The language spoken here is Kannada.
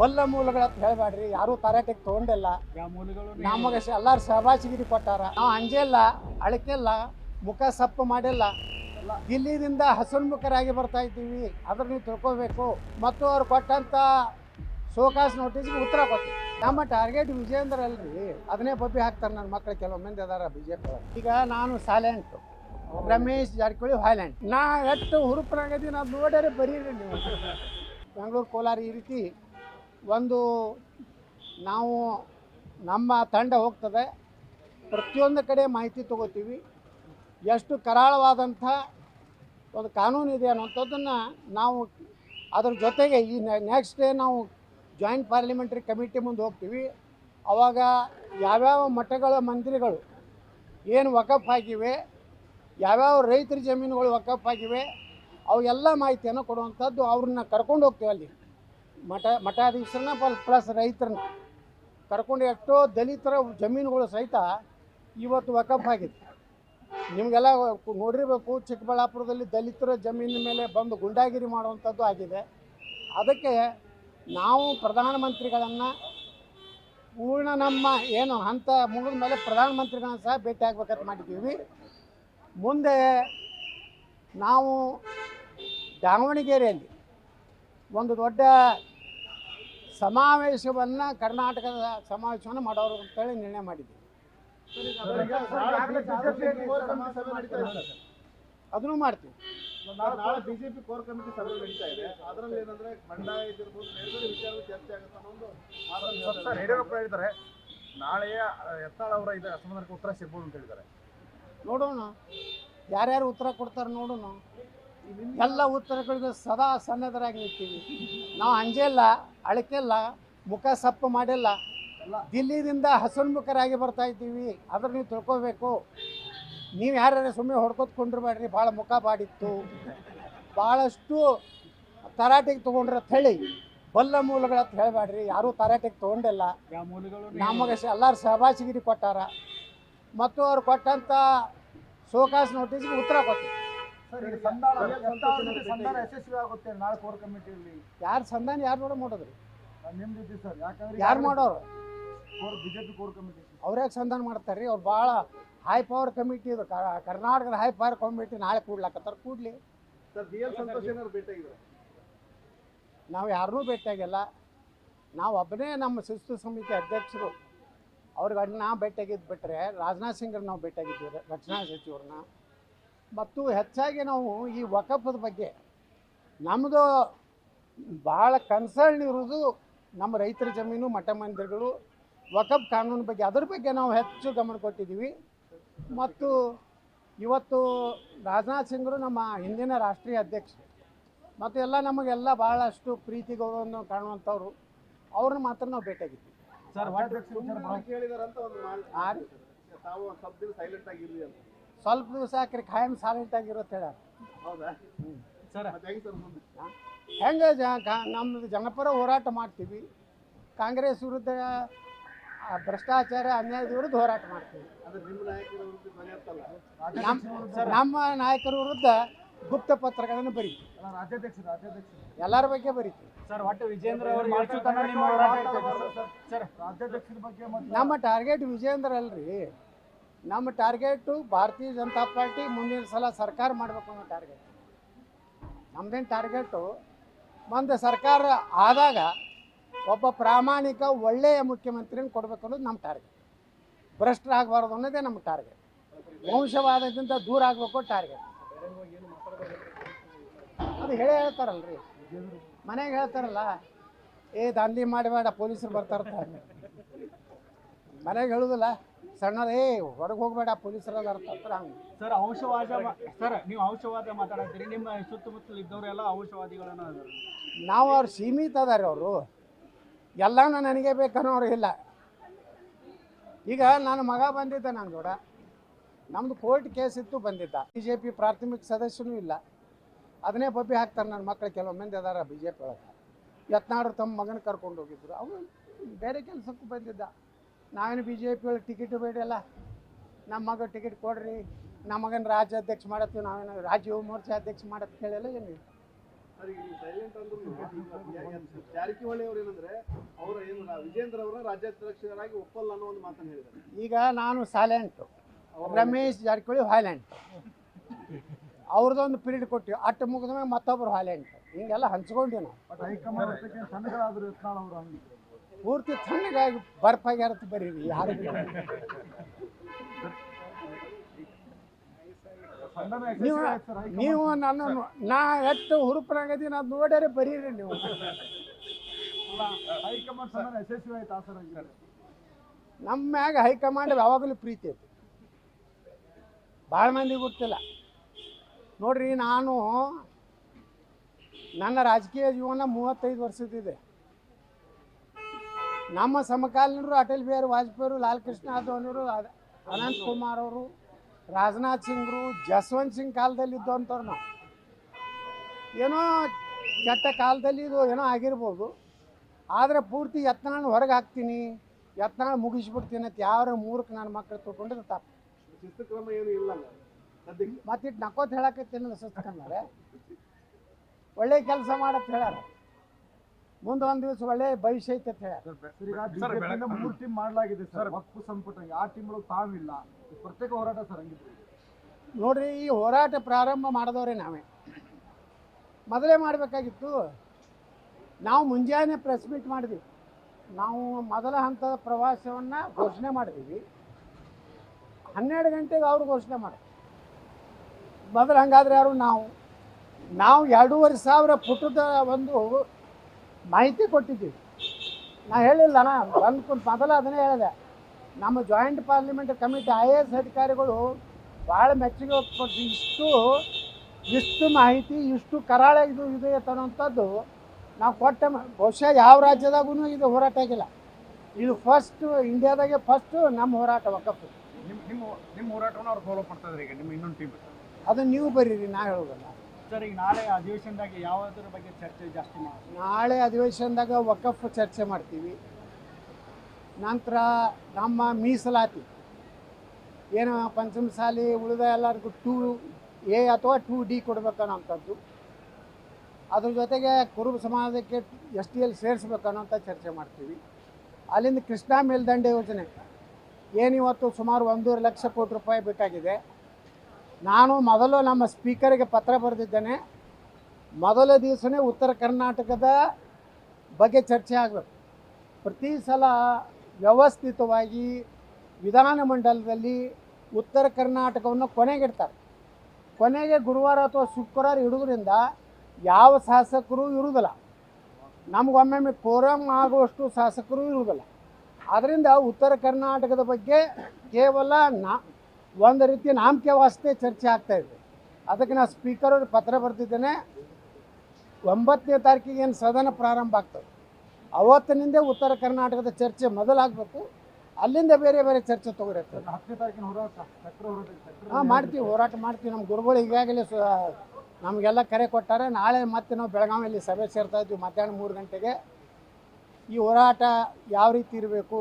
ಬಲ್ಲ ಮೂಲಗಳ ಅಂತ ಹೇಳಬೇಡ್ರಿ ಯಾರು ತರಾಟೆಗೆ ತಗೊಂಡಿಲ್ಲ. ನಮಗೆ ಎಲ್ಲಾರು ಸಹಭಾಗಿ ಕೊಟ್ಟಾರ. ನಾವು ಅಂಜೆಲ್ಲ ಅಳಕೆಲ್ಲ ಮುಖ ಸಪ್ಪು ಮಾಡಿಲ್ಲ. ಹಸುನ್ ಹಸನ್ಮುಖರಾಗಿ ಬರ್ತಾ ಇದ್ದೀವಿ. ಅದ್ರ ನೀವು ತಿಳ್ಕೊಬೇಕು. ಮತ್ತು ಅವ್ರು ಕೊಟ್ಟಂತ ಸೋಕಾಸ್ ನೋಟಿಸ್ಗೆ ಉತ್ತರ ಕೊಟ್ಟು ನಮ್ಮ ಟಾರ್ಗೆಟ್ ವಿಜೇಂದ್ರ ಅಲ್ರಿ. ಅದನ್ನೇ ಬಬ್ಬಿ ಹಾಕ್ತಾರೆ ನನ್ನ ಮಕ್ಕಳು ಕೆಲವು ಮಂದಿ ಅದಾರ ಬಿ ಜೆ ಪಿ ಈಗ ನಾನು ಸೈಲೆಂಟ್ ರಮೇಶ್ ಜಾರಕಿಹೊಳಿ ವೈಲೆಂಟ್ ನಾ ಎಷ್ಟು ಹುರುಪನಾಗದಿ ನಾವು ನೋಡ್ಯಾರೆ ಬರೀರಿ ನೀವು. ಬೆಂಗಳೂರು ಕೋಲಾರ ಈ ರೀತಿ ಒಂದು ನಾವು ನಮ್ಮ ತಂಡ ಹೋಗ್ತದೆ. ಪ್ರತಿಯೊಂದು ಕಡೆ ಮಾಹಿತಿ ತಗೋತೀವಿ. ಎಷ್ಟು ಕರಾಳವಾದಂಥ ಒಂದು ಕಾನೂನು ಇದೆ ಅನ್ನೋಂಥದ್ದನ್ನು ನಾವು ಅದ್ರ ಜೊತೆಗೆ ಈ ನೆಕ್ಸ್ಟ್ ಡೇ ನಾವು ಜಾಯಿಂಟ್ ಪಾರ್ಲಿಮೆಂಟ್ರಿ ಕಮಿಟಿ ಮುಂದೆ ಹೋಗ್ತೀವಿ. ಅವಾಗ ಯಾವ್ಯಾವ ಮಠಗಳ, ಮಂದಿರಗಳು ಏನು ವಕಫ್ ಆಗಿವೆ, ಯಾವ್ಯಾವ ರೈತರ ಜಮೀನುಗಳು ವಕಫ್ ಆಗಿವೆ ಅವೆಲ್ಲ ಮಾಹಿತಿಯನ್ನು ಕೊಡುವಂಥದ್ದು ಅವ್ರನ್ನ ಕರ್ಕೊಂಡು ಹೋಗ್ತೀವಿ ಅಲ್ಲಿ. ಮಠ ಮಠಾಧೀಶರನ್ನ ಪ್ಲಸ್ ಪ್ಲಸ್ ರೈತರನ್ನ ಕರ್ಕೊಂಡು ಎಷ್ಟೋ ದಲಿತರ ಜಮೀನುಗಳು ಸಹಿತ ಇವತ್ತು ವಕಫ್ ಆಗಿದೆ ನಿಮಗೆಲ್ಲ ನೋಡಿರಬೇಕು, ಚಿಕ್ಕಬಳ್ಳಾಪುರದಲ್ಲಿ ದಲಿತರ ಜಮೀನಿನ ಮೇಲೆ ಬಂದು ಗುಂಡಾಗಿರಿ ಮಾಡುವಂಥದ್ದು ಆಗಿದೆ. ಅದಕ್ಕೆ ನಾವು ಪ್ರಧಾನಮಂತ್ರಿಗಳನ್ನು ಪೂರ್ಣ ನಮ್ಮ ಏನು ಹಂತ ಮುಗಿದ ಮೇಲೆ ಪ್ರಧಾನಮಂತ್ರಿಗಳನ್ನ ಸಹ ಭೇಟಿ ಆಗ್ಬೇಕಂತ ಮಾಡಿದ್ದೀವಿ. ಮುಂದೆ ನಾವು ದಾವಣಗೆರೆಯಲ್ಲಿ ಒಂದು ದೊಡ್ಡ ಸಮಾವೇಶವನ್ನು ಕರ್ನಾಟಕದ ಸಮಾವೇಶವನ್ನು ಮಾಡೋರು ಅಂತೇಳಿ ನಿರ್ಣಯ ಮಾಡಿದ್ದೀವಿ ಅದನ್ನು ಮಾಡ್ತೀವಿ. ನಾಳೆ ಬಿಜೆಪಿ ಕೋರ್ ಕಮಿಟಿ ಸಭೆ ನಡೀತಾ ಇದೆ ಅದರಲ್ಲಿ ಏನಂದ್ರೆ ಬಂಡಾಯ ಇದಿರ್ಬೋದು ಬೇರೆ ವಿಚಾರ ಚರ್ಚೆ ಆಗುತ್ತೆ ಅನ್ನೋ ಒಂದು ಸರ್. ಯಡಿಯೂರಪ್ಪ ಹೇಳಿದ್ದಾರೆ ನಾಳೆಯ ಎತ್ತಾಳ ಅವರ ಇದು ಅಸಮಾಧಾನಕ್ಕೆ ಉತ್ತರ ಸಿಗ್ಬೋದು ಅಂತ ಹೇಳಿದ್ದಾರೆ. ನೋಡೋಣ. ಯಾರ್ಯಾರು ಉತ್ತರ ಕೊಡ್ತಾರೆ ನೋಡೋಣ. ಎಲ್ಲ ಉತ್ತರಗಳಿಗೂ ಸದಾ ಸನ್ನದ್ಧರಾಗಿ ನಿಂತೀವಿ ನಾವು ಅಂಜೆಲ್ಲ ಅಳಕೆಲ್ಲ ಮುಖ ಸಪ್ಪು ಮಾಡಿಲ್ಲ ದಿಲ್ಲಿದಿಂದ ಹಸನ್ಮುಖರಾಗಿ ಬರ್ತಾ ಇದ್ದೀವಿ. ಅದ್ರ ನೀವು ತಿಳ್ಕೊಬೇಕು. ನೀವು ಯಾರ್ಯಾರು ಸುಮ್ಮನೆ ಹೊಡ್ಕೊತ್ಕೊಂಡಿರ್ಬೇಡ್ರಿ, ಭಾಳ ಮುಖ ಬಾಡಿತ್ತು. ಭಾಳಷ್ಟು ತರಾಟೆಗೆ ತೊಗೊಂಡ್ರೆ ಅಂತ ಹೇಳಿ ಬಲ್ಲ ಮೂಲಗಳ ಅಂತ ಹೇಳಬೇಡ್ರಿ. ಯಾರೂ ತರಾಟೆಗೆ ತೊಗೊಂಡಿಲ್ಲ. ನಮಗೆ ಎಲ್ಲರೂ ಸಹಬಾಚಿಗಿರಿ ಕೊಟ್ಟಾರ. ಮತ್ತು ಅವ್ರು ಕೊಟ್ಟಂಥ ಸೋಕಾಸ್ ನೋಟಿಸ್ಗೆ ಉತ್ತರ ಕೊಟ್ಟು ಸಂಧಾನ ಯಶಸ್ವಿ ಆಗುತ್ತೆ ನಾಳೆ ಕೋರ್ ಕಮಿಟಿಯಲ್ಲಿ ಯಾರು ಸಂಧಾನ ಯಾರು ನೋಡ ಮಾಡೋದ್ರಿ ಸರ್ ಯಾಕಂದ್ರೆ ಯಾರು ಮಾಡೋರು? ಕೋರ್ ಬಿಜೆಪಿ ಕೋರ್ ಕಮಿಟಿ ಸಂಧಾನ ಮಾಡ್ತಾರೆ ರೀ ಅವ್ರು ಭಾಳ ಹೈ ಪವರ್ ಕಮಿಟಿ ಇದು. ಕರ್ನಾಟಕದ ಹೈ ಪವರ್ ಕಮಿಟಿ ನಾಳೆ ಕೂಡ್ಲಾಕತ್ತಾರ ಕೂಡ್ಲಿ. ಸರ್ ಬಿ ಎಲ್ ಸಂತೋಷ್ ಭೇಟಿಯಾಗಿದ್ದಾರೆ ನಾವು ಯಾರನ್ನೂ ಭೇಟಿಯಾಗಿಲ್ಲ ನಾವು ಒಬ್ಬನೇ ನಮ್ಮ ಶಿಸ್ತು ಸಮಿತಿ ಅಧ್ಯಕ್ಷರು. ಅವ್ರಿಗೆ ನಾ ಭೇಟಿಯಾಗಿದ್ದು ಬಿಟ್ಟರೆ ರಾಜನಾಥ್ ಸಿಂಗ್ರನ್ನ ನಾವು ಭೇಟಿಯಾಗಿದ್ದೀವಿ ರಕ್ಷಣಾ ಸಚಿವರನ್ನ. ಮತ್ತು ಹೆಚ್ಚಾಗಿ ನಾವು ಈ ವಕಫದ ಬಗ್ಗೆ ನಮ್ಮದು ಭಾಳ ಕನ್ಸರ್ನ್ ಇರೋದು ನಮ್ಮ ರೈತರ ಜಮೀನು ಮಠ ಮಂದಿರಗಳು ವಕಫ್ ಕಾನೂನು ಬಗ್ಗೆ. ಅದ್ರ ಬಗ್ಗೆ ನಾವು ಹೆಚ್ಚು ಗಮನ ಕೊಟ್ಟಿದ್ದೀವಿ. ಮತ್ತು ಇವತ್ತು ರಾಜನಾಥ್ ಸಿಂಗ್ರು ನಮ್ಮ ಹಿಂದಿನ ರಾಷ್ಟ್ರೀಯ ಅಧ್ಯಕ್ಷರು ಮತ್ತು ಎಲ್ಲ ನಮಗೆಲ್ಲ ಭಾಳಷ್ಟು ಪ್ರೀತಿ ಗೌರವವನ್ನು ಕಾಣುವಂಥವ್ರು. ಅವ್ರನ್ನ ಮಾತ್ರ ನಾವು ಭೇಟಿಯಾಗಿದ್ವಿ ಸರ್ ಕೇಳಿದಾರಂತ ಒಂದು ತಾವು ಸೈಲೆಂಟ್ ಆಗಿರಲಿ ಅಂತ. ಸ್ವಲ್ಪ ದಿವಸ ಹಾಕ್ರಿ ಖಾಯಂ ಸಾಲೆಂಟ್ ಆಗಿರುತ್ತೆ ಹೇಳ. ಹೌದಾ? ಸರ್. ಹೆಂಗ್ ಜ ನಮ್ಮದು ಜನಪರ ಹೋರಾಟ ಮಾಡ್ತೀವಿ. ಕಾಂಗ್ರೆಸ್ ವಿರುದ್ಧ ಆ, ಭ್ರಷ್ಟಾಚಾರ ಅನ್ಯಾಯದ ವಿರುದ್ಧ ಹೋರಾಟ ಮಾಡ್ತೀವಿ. ನಿಮ್ಮ ನಾಯಕರ ವಿರುದ್ಧ ಗುಪ್ತ ಪತ್ರಗಳನ್ನು ಬರೀತೀವಿ. ಎಲ್ಲರ ಬಗ್ಗೆ ಬರೀತೀವಿ. ಸರ್ ಒಟ್ಟು ವಿಜೇಂದ್ರ ಅವರು ಎಷ್ಟು ನಿಮ್ಮ ಹೋರಾಟ ಇರ್ತದೆ ಸರ್. ಸರ್. ರಾಜ್ಯಾಧ್ಯಕ್ಷರ ಬಗ್ಗೆ ನಮ್ಮ ಟಾರ್ಗೆಟ್ ವಿಜೇಂದ್ರ ಅಲ್ರಿ. ನಮ್ಮ ಟಾರ್ಗೆಟು ಭಾರತೀಯ ಜನತಾ ಪಾರ್ಟಿ ಮುಂದಿನ ಸಲ ಸರ್ಕಾರ ಮಾಡಬೇಕು ಅನ್ನೋ ಟಾರ್ಗೆಟ್. ನಮ್ಮದೇನು ಟಾರ್ಗೆಟು? ಒಂದು ಸರ್ಕಾರ ಆದಾಗ ಒಬ್ಬ ಪ್ರಾಮಾಣಿಕ ಒಳ್ಳೆಯ ಮುಖ್ಯಮಂತ್ರಿನ ಕೊಡಬೇಕು ಅನ್ನೋದು ನಮ್ಮ ಟಾರ್ಗೆಟ್. ಭ್ರಷ್ಟರಾಗಬಾರ್ದು ಅನ್ನೋದೇ ನಮ್ಮ ಟಾರ್ಗೆಟ್. ವಂಶವಾದದಿಂದ ದೂರ ಆಗಬೇಕು ಟಾರ್ಗೆಟ್. ಅದು ಹೇಳೇ ಹೇಳ್ತಾರಲ್ರಿ. ಮನೆಗೆ ಹೇಳ್ತಾರಲ್ಲ, ಏ ದಂಧೆ ಮಾಡಬೇಡ, ಪೊಲೀಸರು ಬರ್ತಾರ ಮನೆಗೆ ಹೇಳುದಿಲ್ಲ. ಸಣ್ಣ ಏ ಹೊರಗೆ ಹೋಗಬೇಡ ಪೊಲೀಸರು ಅರ್ಥ ಹಂಗೆ. ಸರ್ ಔಷವಾದ ಸರ್ ನೀವು ಔಷವಾದ ಮಾತಾಡ್ತೀರಿ ನಿಮ್ಮ ಸುತ್ತಮುತ್ತಲು ಇದ್ದವರೆಲ್ಲ ಔಷವಾದಿಗಳನ್ನ. ನಾವು ಅವ್ರು ಸೀಮಿತ ಅದಾರೆ ಅವರು. ಎಲ್ಲನೂ ನನಗೆ ಬೇಕನ್ನೋರು ಇಲ್ಲ. ಈಗ ನನ್ನ ಮಗ ಬಂದಿದ್ದ ನನ್ನ ಕೂಡ. ನಮ್ಮದು ಕೋರ್ಟ್ ಕೇಸ್ ಇತ್ತು ಬಂದಿದ್ದ. ಬಿ ಜೆ ಪಿ ಪ್ರಾಥಮಿಕ ಸದಸ್ಯನೂ ಇಲ್ಲ. ಅದನ್ನೇ ಬಬ್ಬಿ ಹಾಕ್ತಾರೆ ನನ್ನ ಮಕ್ಕಳು ಕೆಲವು ಮಂದಿ ಅದಾರ ಬಿ ಜೆ ಪಿ ಒಳಗೆ. ಯತ್ನಾಡ್ರು ತಮ್ಮ ಮಗನ ಕರ್ಕೊಂಡು ಹೋಗಿದ್ರು. ಅವನು ಬೇರೆ ಕೆಲಸಕ್ಕೂ ಬಂದಿದ್ದ. ನಾವೇನು ಬಿ ಜೆ ಪಿ ಒಳಗೆ ಟಿಕೆಟ್ ಬೇಡಲ್ಲ. ನಮ್ಮ ಮಗ ಟಿಕೆಟ್ ಕೊಡ್ರಿ. ನಮ್ಮ ಮಗನ ರಾಜ್ಯಾಧ್ಯಕ್ಷ ಮಾಡತ್ತೀವಿ ನಾವೇನು ರಾಜ್ಯ ಯುವ ಮೋರ್ಚಾ ಅಧ್ಯಕ್ಷ ಮಾಡತ್ತೆ ಕೇಳಲ್ಲ ಏನು? ಜಾರಕಿಹೊಳಿ ಅವ್ರು ಏನಂದ್ರೆ ಅವರ ಏನು ವಿಜೇಂದ್ರ ಅವರ ರಾಜ್ಯಾಧ್ಯಕ್ಷರಾಗಿ ಒಪ್ಪಲ್ಲ ಅನ್ನೋ ಒಂದು ಮಾತನ್ನು ಹೇಳಿದ್ದಾರೆ. ಈಗ ನಾನು ಸೈಲೆಂಟ್ ರಮೇಶ್ ಜಾರಕಿಹೊಳಿ ವೈಲೆಂಟ್ ಅವ್ರದ್ದೊಂದು ಪೀರಿಯಡ್ ಕೊಟ್ಟಿವಿ. ಅಟ್ಟ ಮುಗಿದ ಮೇಲೆ ಮತ್ತೊಬ್ರು ವೈಲೆಂಟ್ ಹಿಂಗೆಲ್ಲ ಹಂಚ್ಕೊಂಡ್ವಿ ನಾವು. ಪೂರ್ತಿ ತಣ್ಣಗಾಗಿ ಬರ್ಫಾಗ್ಯಾರತ್ ಬರೀರಿ ಯಾರು ನೀವು ನೀವು ನನ್ನ ನಾ ಎಷ್ಟು ಹುರುಪನಾಗದೀನಿ ಅದು ನೋಡ್ಯಾರೆ ಬರೀರಿ ನೀವು. ನಮ್ಮ ಮ್ಯಾಗ ಹೈಕಮಾಂಡ್ ಯಾವಾಗಲೂ ಪ್ರೀತಿ ಐತಿ. ಭಾಳ ಮಂದಿ ಗೊತ್ತಿಲ್ಲ. ನೋಡ್ರಿ ನಾನು ನನ್ನ ರಾಜಕೀಯ ಜೀವನ ಮೂವತ್ತೈದು ವರ್ಷದಿದೆ ನಮ್ಮ ಸಮಕಾಲೀನರು ಅಟಲ್ ಬಿಹಾರಿ ವಾಜಪೇಯಿ ಲಾಲ್ ಕೃಷ್ಣ ಅದ್ವಾನಿಯವರು ಅದ- ಅನಂತ್ ಕುಮಾರ್ ಅವರು ರಾಜನಾಥ್ ಸಿಂಗ್ರು ಜಸ್ವಂತ್ ಸಿಂಗ್ ಕಾಲದಲ್ಲಿ ಇದ್ದಂಥವ್ರು ನಾವು. ಏನೋ ಕೆಟ್ಟ ಕಾಲದಲ್ಲಿ ಇದು ಏನೋ ಆಗಿರ್ಬೋದು. ಆದರೆ ಪೂರ್ತಿ ಯತ್ನಾಳ್ ಹೊರಗೆ ಹಾಕ್ತೀನಿ ಯತ್ನಾಳ್ ಮುಗಿಸ್ಬಿಡ್ತೀನಿ ಅಂತ ಯಾರ ಮೂರಕ್ಕೆ ನನ್ನ ಮಕ್ಕಳು ತಿಳ್ಕೊಂಡಿದ್ದು ತಪ್ಪು. ಏನು ಇಲ್ಲ ಮತ್ತಿಟ್ಟು ನಕ್ಕೋತ್ ಹೇಳಕತ್ತೀನಿ ಸುಸ್ಕಂದರೆ ಒಳ್ಳೆ ಕೆಲಸ ಮಾಡತ್ತೆ ಹೇಳ್ಯಾರ ಮುಂದೆ ಒಂದು ದಿವಸ ಒಳ್ಳೆ ಭವಿಷ್ಯ ಐತೆ ಅಂತ ಹೇಳ್ಯಾರ ಮೂರು ಟೀಮ್ ಮಾಡಲಾಗಿದೆ ಸರ್. ಹಕ್ಕು ಸಂಪುಟ ಯಾವ ಟೀಮ್ ತಾವಿಲ್ಲ. ಪ್ರತ್ಯೇಕ ಹೋರಾಟ ಸರ್ ಹಂಗಿದ್ರೆ. ನೋಡ್ರಿ ಈ ಹೋರಾಟ ಪ್ರಾರಂಭ ಮಾಡಿದವ್ರೆ ನಾವೇ. ಮೊದಲೇ ಮಾಡಬೇಕಾಗಿತ್ತು. ನಾವು ಮುಂಜಾನೆ ಪ್ರೆಸ್ ಮೀಟ್ ಮಾಡಿದ್ವಿ. ನಾವು ಮೊದಲ ಹಂತದ ಪ್ರವಾಸವನ್ನು ಘೋಷಣೆ ಮಾಡಿದ್ವಿ. ಹನ್ನೆರಡು ಗಂಟೆಗೆ ಅವ್ರು ಘೋಷಣೆ ಮಾಡಿ ಮೊದಲು ಹಂಗಾದ್ರೆ ಯಾರು ನಾವು? ನಾವು ಎರಡೂವರೆ ಸಾವಿರ ಪುಟದ ಒಂದು ಮಾಹಿತಿ ಕೊಟ್ಟಿದ್ದೀವಿ. ನಾ ಹೇಳಿಲ್ಲ ನಾ ಬಂದು ಮೊದಲು ಅದನ್ನೇ ಹೇಳಿದೆ. ನಮ್ಮ joint parliament committee I A S ಅಧಿಕಾರಿಗಳು ಭಾಳ ಮೆಚ್ಚುಗೆ ಕೊಟ್ಟು ಇಷ್ಟು ಇಷ್ಟು ಮಾಹಿತಿ ಇಷ್ಟು ಕರಾಳ ಇದು ಇದೆ ಅನ್ನೋಂಥದ್ದು ನಾವು ಕೊಟ್ಟ ಬಹುಶಃ ಯಾವ ರಾಜ್ಯದಾಗೂ ಇದು ಹೋರಾಟ ಆಗಿಲ್ಲ. ಇದು ಫಸ್ಟ್ ಇಂಡಿಯಾದಾಗೆ ಫಸ್ಟು ನಮ್ಮ ಹೋರಾಟ ವಕಫ್ ನಿಮ್ಮ ನಿಮ್ಮ ನಿಮ್ಮ ಹೋರಾಟವನ್ನು ಅವ್ರು ಫಾಲೋ ಮಾಡ್ತಾ ಈಗ ನಿಮ್ಮ ಇನ್ನೊಂದು ಟೀಮ್ ಅದು ನೀವು ಬರೀರಿ ನಾ ಹೇಳೋದಲ್ಲ. ನಾಳೆ ಅಧಿವೇಶನದಾಗ ಬಗ್ಗೆ ಚರ್ಚೆ ಜಾಸ್ತಿ ನಾಳೆ ಅಧಿವೇಶನದಾಗ ವಕಫ್ ಚರ್ಚೆ ಮಾಡ್ತೀವಿ. ನಂತರ ನಮ್ಮ ಮೀಸಲಾತಿ. ಏನು ಪಂಚಮಸಾಲಿ ಉಳಿದ ಎಲ್ಲರಿಗೂ ಟೂ ಎ ಅಥವಾ ಟೂ ಡಿ ಕೊಡ್ಬೇಕನ್ನೋಂಥದ್ದು. ಅದ್ರ ಜೊತೆಗೆ ಕುರುಬ ಸಮಾಜಕ್ಕೆ ಎಸ್ ಟಿ ಎಲ್ ಸೇರಿಸ್ಬೇಕನ್ನೋಂಥ ಚರ್ಚೆ ಮಾಡ್ತೀವಿ. ಅಲ್ಲಿಂದ ಕೃಷ್ಣಾ ಮೇಲ್ದಂಡೆ ಯೋಜನೆ. ಏನಿವತ್ತು ಸುಮಾರು ಒಂದೂವರೆ ಲಕ್ಷ ಕೋಟಿ ರೂಪಾಯಿ ಬೇಕಾಗಿದೆ. ನಾನು ಮೊದಲು ನಮ್ಮ ಸ್ಪೀಕರಿಗೆ ಪತ್ರ ಬರೆದಿದ್ದೇನೆ. ಮೊದಲ ದಿವಸನೇ ಉತ್ತರ ಕರ್ನಾಟಕದ ಬಗ್ಗೆ ಚರ್ಚೆ ಆಗಬೇಕು. ಪ್ರತಿ ಸಲ ವ್ಯವಸ್ಥಿತವಾಗಿ ವಿಧಾನಮಂಡಲದಲ್ಲಿ ಉತ್ತರ ಕರ್ನಾಟಕವನ್ನು ಕೊನೆಗಿಡ್ತಾರೆ. ಕೊನೆಗೆ ಗುರುವಾರ ಅಥವಾ ಶುಕ್ರವಾರ ಇಡೋದ್ರಿಂದ ಯಾವ ಶಾಸಕರು ಇರುವುದಿಲ್ಲ. ನಮಗೊಮ್ಮೊಮ್ಮೆ ಕೋರಂ ಆಗುವಷ್ಟು ಶಾಸಕರು ಇರುವುದಿಲ್ಲ. ಆದ್ದರಿಂದ ಉತ್ತರ ಕರ್ನಾಟಕದ ಬಗ್ಗೆ ಕೇವಲ ನಾ ಒಂದು ರೀತಿ ನಾಮಕೆ ವಾಸ್ತೆ ಚರ್ಚೆ ಆಗ್ತಾ ಇದೆ. ಅದಕ್ಕೆ ನಾನು ಸ್ಪೀಕರ್ ಅವ್ರಿಗೆ ಪತ್ರ ಬರ್ತಿದ್ದೇನೆ ಒಂಬತ್ತನೇ ತಾರೀಕಿಗೆ ಏನು ಸದನ ಪ್ರಾರಂಭ ಆಗ್ತದೆ. ಅವತ್ತಿನಿಂದ ಉತ್ತರ ಕರ್ನಾಟಕದ ಚರ್ಚೆ ಮೊದಲಾಗಬೇಕು. ಅಲ್ಲಿಂದ ಬೇರೆ ಬೇರೆ ಚರ್ಚೆ ತಗೋರಿರ್ತದೆ. ಹತ್ತನೇ ತಾರೀಕಿನ ಹೋರಾಟ ಹಾಂ ಮಾಡ್ತೀವಿ ಹೋರಾಟ ಮಾಡ್ತೀವಿ. ನಮ್ಮ ಗುರುಗಳು ಈಗಾಗಲೇ ಸ ನಮಗೆಲ್ಲ ಕರೆ ಕೊಟ್ಟಾರೆ. ನಾಳೆ ಮತ್ತೆ ನಾವು ಬೆಳಗಾವಿಯಲ್ಲಿ ಸಭೆ ಸೇರ್ತಾ ಇದ್ವಿ ಮಧ್ಯಾಹ್ನ ಮೂರು ಗಂಟೆಗೆ. ಈ ಹೋರಾಟ ಯಾವ ರೀತಿ ಇರಬೇಕು?